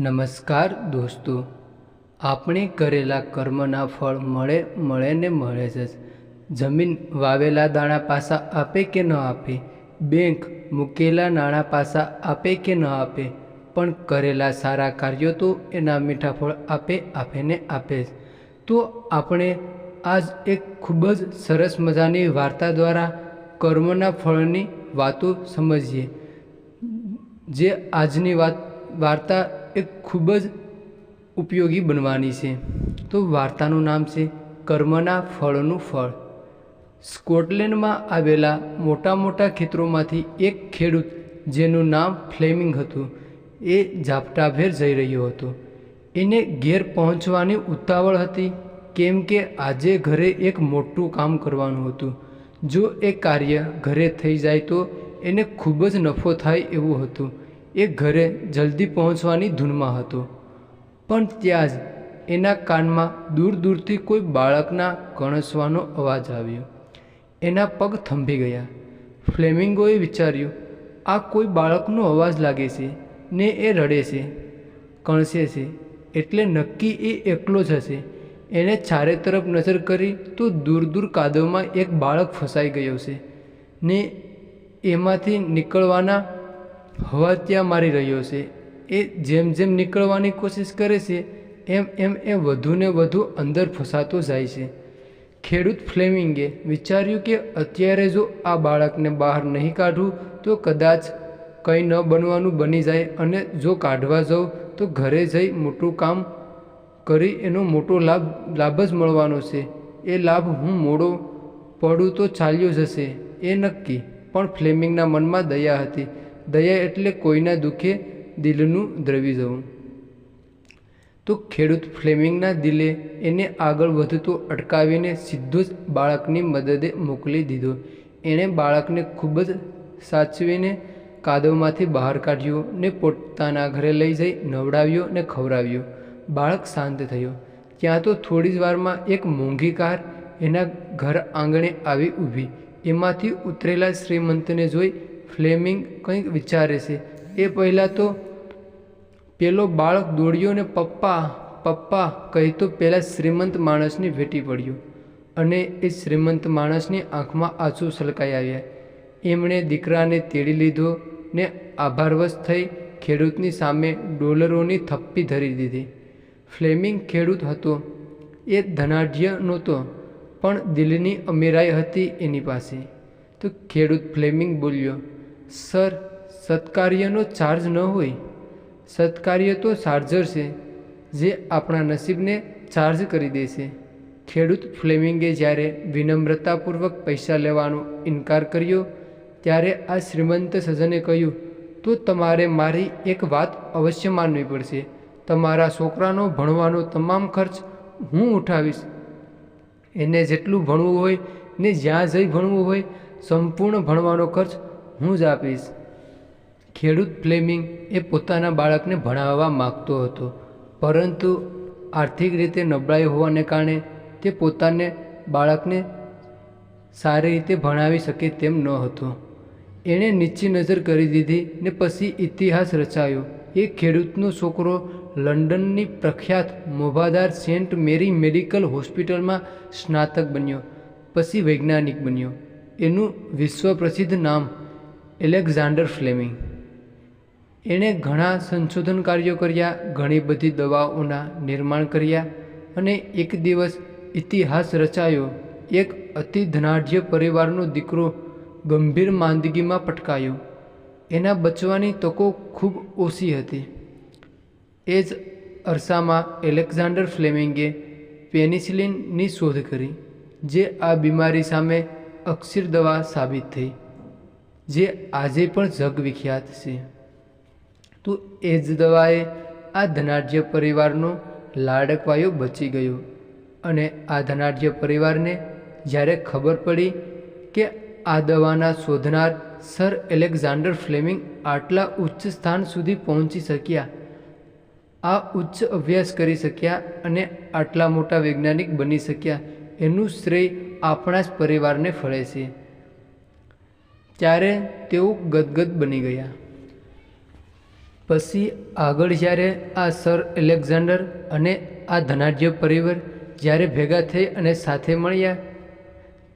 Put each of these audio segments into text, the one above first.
નમસ્કાર દોસ્તો. આપણે કરેલા કર્મના ફળ મળે મળે ને મળે જ જમીન વાવેલા દાણા પાસા આપે કે ન આપે? બેંક મૂકેલા નાણાં પાસા આપે કે ન આપે? પણ કરેલા સારા કાર્યો તો એના મીઠા ફળ આપે આપે ને આપે જ. તો આપણે આજ એક ખૂબ જ સરસ મજાની વાર્તા દ્વારા કર્મના ફળની વાતો સમજીએ. જે આજની વાત, વાર્તા એક ખૂબ જ ઉપયોગી બનવાની છે. તો વાર્તાનું નામ છે કર્મના ફળનું ફળ. સ્કોટલેન્ડમાં આવેલા મોટા મોટા ખેતરોમાંથી એક ખેડૂત, જેનું નામ ફ્લેમિંગ હતું, એ ઝાપટાભેર જઈ રહ્યો હતો. એને ઘેર પહોંચવાની ઉતાવળ હતી, કેમ કે આજે ઘરે એક મોટું કામ કરવાનું હતું. જો એ કાર્ય ઘરે થઈ જાય તો એને ખૂબ જ નફો થાય એવું હતું. એ ઘરે જલ્દી પહોંચવાની ધૂનમાં હતો. પણ ત્યાં જ એના કાનમાં દૂર દૂરથી કોઈ બાળકના કણસવાનો અવાજ આવ્યો. એના પગ થંભી ગયા. ફ્લેમિંગોએ વિચાર્યું, આ કોઈ બાળકનો અવાજ લાગે છે ને એ રડે છે, કણસે છે, એટલે નક્કી એ એકલો જ હશે. એણે ચારે તરફ નજર કરી તો દૂર દૂર કાદવમાં એક બાળક ફસાઈ ગયો છે ને એમાંથી નીકળવાના હવા ત્યાં મારી રહ્યો છે. એ જેમ જેમ નીકળવાની કોશિશ કરે છે, એમ એમ એ વધુને વધુ અંદર ફસાતો જાય છે. ખેડૂત ફ્લેમિંગે વિચાર્યું કે અત્યારે જો આ બાળકને બહાર નહીં કાઢું, તો કદાચ કંઈ ન બનવાનું બની જાય અને જો કાઢવા જાઉં, તો ઘરે જઈ મોટું કામ કરી એનો મોટો લાભ લાભ જ મળવાનો છે. એ લાભ હું મોડો પડું તો ચાલ્યો જશે, એ નક્કી. પણ ફ્લેમિંગના મનમાં દયા હતી. દયા એટલે કોઈના દુઃખે દિલનું દ્રવી જવું. તો ખેડૂત ફ્લેમિંગના દિલે એને આગળ વધતું અટકાવીને સીધો જ બાળકની મદદે મોકલી દીધો. એણે બાળકને ખૂબ જ સાચવીને કાદવમાંથી બહાર કાઢ્યો ને પોતાના ઘરે લઈ જઈ નવડાવ્યો ને ખવડાવ્યો. બાળક શાંત થયો. ત્યાં તો થોડી જ વારમાં એક મોંઘી કાર એના ઘર આંગણે આવી ઊભી. એમાંથી ઉતરેલા શ્રીમંતને જોઈ ફ્લેમિંગ કંઈક વિચારે છે. એ પહેલાં તો પેલો બાળક દોડ્યો ને પપ્પા પપ્પા કહી તો પેલા શ્રીમંત માણસને ભેટી પડ્યો અને એ શ્રીમંત માણસની આંખમાં આંસુ છલકાઈ આવ્યા. એમણે દીકરાને તેડી લીધો ને આભારવશ થઈ ખેડૂતની સામે ડોલરોની થપ્પી ધરી દીધી. ફ્લેમિંગ ખેડૂત હતો. એ ધનાઢ્ય નહોતો, પણ દિલની અમીરાઈ હતી એની પાસે. તો ખેડૂત ફ્લેમિંગ બોલ્યો સર, સત્કાર્યનો ચાર્જ ન હોય. સત્કાર્ય તો ચાર્જર છે, જે આપણા નસીબને ચાર્જ કરી દે છે. ખેડૂત ફ્લેમિંગે જ્યારે વિનમ્રતાપૂર્વક પૈસા લેવાનો ઇનકાર કર્યો, ત્યારે આ શ્રીમંત સજ્જને કહ્યું, તો તમારે મારી એક વાત અવશ્ય માનવી પડશે. તમારા છોકરાનો ભણવાનો તમામ ખર્ચ હું ઉઠાવીશ. એને જેટલું ભણવું હોય ને જ્યાં જઈ ભણવું હોય, સંપૂર્ણ ભણવાનો ખર્ચ હું જ આપીશ. ખેડૂત ફ્લેમિંગ એ પોતાના બાળકને ભણાવવા માગતો હતો, પરંતુ આર્થિક રીતે નબળાઈ હોવાને કારણે તે પોતાને બાળકને સારી રીતે ભણાવી શકે તેમ ન હતો એણે નીચી નજર કરી દીધી ને પછી ઇતિહાસ રચાયો. એ ખેડૂતનો છોકરો લંડનની પ્રખ્યાત મોભાદાર સેન્ટ મેરી મેડિકલ હોસ્પિટલમાં સ્નાતક બન્યો, પછી વૈજ્ઞાનિક બન્યો. એનું વિશ્વ પ્રસિદ્ધ નામ એલેક્ઝાન્ડર ફ્લેમિંગ. એણે ઘણા સંશોધન કાર્યો કર્યા, ઘણી બધી દવાઓના નિર્માણ કર્યા અને એક દિવસ ઇતિહાસ રચાયો. એક અતિ ધનાઢ્ય પરિવારનો દીકરો ગંભીર માંદગીમાં પટકાયો. એના બચવાની તકો ખૂબ ઓછી હતી. એ જ અરસામાં એલેક્ઝાન્ડર ફ્લેમિંગે પેનિસિલિનની શોધ કરી, જે આ બીમારી સામે અક્ષીર દવા સાબિત થઈ. જે આજે પણ જગવિખ્યાત છે. તો એ જ દવાએ આ ધનાઢ્ય પરિવારનો લાડકવાયો બચી ગયો અને આ ધનાઢ્ય પરિવારને જ્યારે ખબર પડી કે આ દવાના શોધનાર સર એલેક્ઝાન્ડર ફ્લેમિંગ આટલા ઉચ્ચ સ્થાન સુધી પહોંચી શક્યા, આ ઉચ્ચ અભ્યાસ કરી શક્યા અને આટલા મોટા વૈજ્ઞાનિક બની શક્યા, એનું શ્રેય આપણા જ પરિવારને ફળે છે. ત્યારે તેઓ ગદગદ બની ગયા. પછી આગળ જ્યારે આ સર એલેક્ઝાન્ડર અને આ ધનાઢ્ય પરિવાર જ્યારે ભેગા થઈ અને સાથે મળ્યા,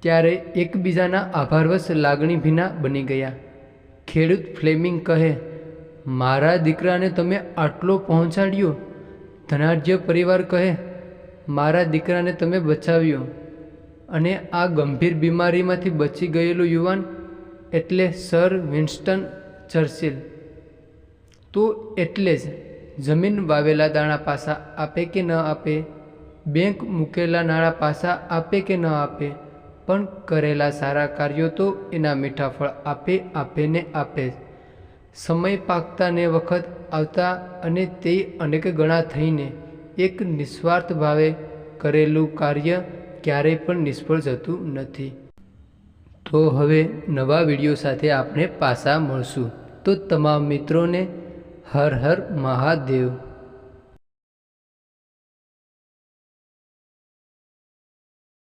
ત્યારે એકબીજાના આભારવશ લાગણી ભીના બની ગયા. ખેડૂત ફ્લેમિંગ કહે, મારા દીકરાને તમે આટલો પહોંચાડ્યો. ધનાઢ્ય પરિવાર કહે, મારા દીકરાને તમે બચાવ્યો. અને આ ગંભીર બીમારીમાંથી બચી ગયેલું યુવાન એટલે સર વિન્સ્ટન ચર્ચિલ તો એટલે જ જમીન વાવેલા દાણા પાસા આપે કે ન આપે, બેંક મૂકેલા નાણાં પાસા આપે કે ન આપે, પણ કરેલા સારા કાર્યો તો એના મીઠા ફળ આપે આપે ને આપે જ. સમય પાકતા ને વખત આવતા અને તે અનેક ગણા થઈને એક નિસ્વાર્થ ભાવે કરેલું કાર્ય ક્યારેય પણ નિષ્ફળ જતું નથી તો હવે નવા વીડિયો સાથે આપણે પાછા મળશું. તો તમામ મિત્રોને હર હર મહાદેવ.